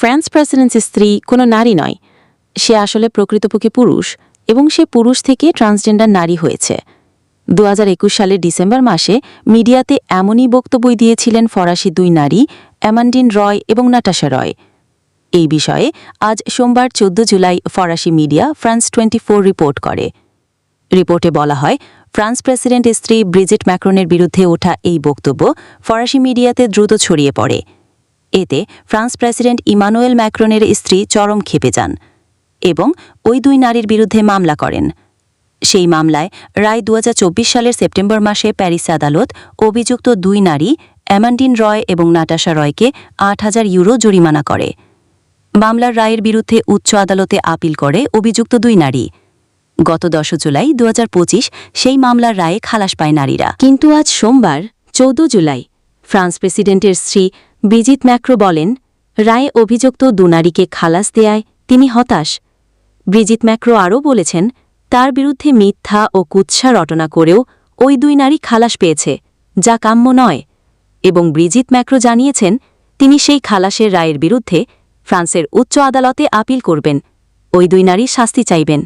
France প্রেসিডেন্সির স্ত্রী কোনো নারী নয়। সে আসলে প্রকৃতপক্ষে পুরুষ এবং সে পুরুষ থেকে ট্রান্সজেন্ডার নারী হয়েছে। দু হাজার একুশ সালের ডিসেম্বর মাসে মিডিয়াতে এমনই বক্তব্য দিয়েছিলেন ফরাসি দুই নারী অ্যামান্ডিন রয় এবং নাটাশা রয়। এই বিষয়ে আজ সোমবার চোদ্দ জুলাই ফরাসি মিডিয়া ফ্রান্স টোয়েন্টি রিপোর্ট করে। রিপোর্টে বলা হয়, ফ্রান্স প্রেসিডেন্ট স্ত্রী ব্রিজিট ম্যাক্রনের বিরুদ্ধে ওঠা এই বক্তব্য ফরাসি মিডিয়াতে দ্রুত ছড়িয়ে পড়ে। এতে ফ্রান্স প্রেসিডেন্ট ইমানুয়েল ম্যাক্রনের স্ত্রী চরম ক্ষেপে যান এবং ওই দুই নারীর বিরুদ্ধে মামলা করেন। সেই মামলায় রায় দু হাজার চব্বিশ সালের সেপ্টেম্বর মাসে প্যারিস আদালত অভিযুক্ত দুই নারী, অ্যামান্ডিন রয় এবং নাটাশা রয়কে আট হাজার ইউরো জরিমানা করে। মামলার রায়ের বিরুদ্ধে উচ্চ আদালতে আপিল করে অভিযুক্ত দুই নারী। গত দশ জুলাই দু হাজার পঁচিশ সেই মামলার রায়ে খালাস পায় নারীরা। কিন্তু আজ সোমবার, চৌদ্দ জুলাই ফ্রান্স প্রেসিডেন্টের স্ত্রী ব্রিজিত ম্যাক্রো বলেন, রায়ে অভিযুক্ত দু নারীকে খালাস দেয়ায় তিনি হতাশ। ব্রিজিত ম্যাক্রো আরও বলেছেন, তার বিরুদ্ধে মিথ্যা ও কুৎসা রটনা করেও ওই দুই নারী খালাস পেয়েছে, যা কাম্য নয়। এবং ব্রিজিত ম্যাক্রো জানিয়েছেন, তিনি সেই খালাসের রায়ের বিরুদ্ধে ফ্রান্সের উচ্চ আদালতে আপিল করবেন। ওই দুই নারী শাস্তি চাইবেন।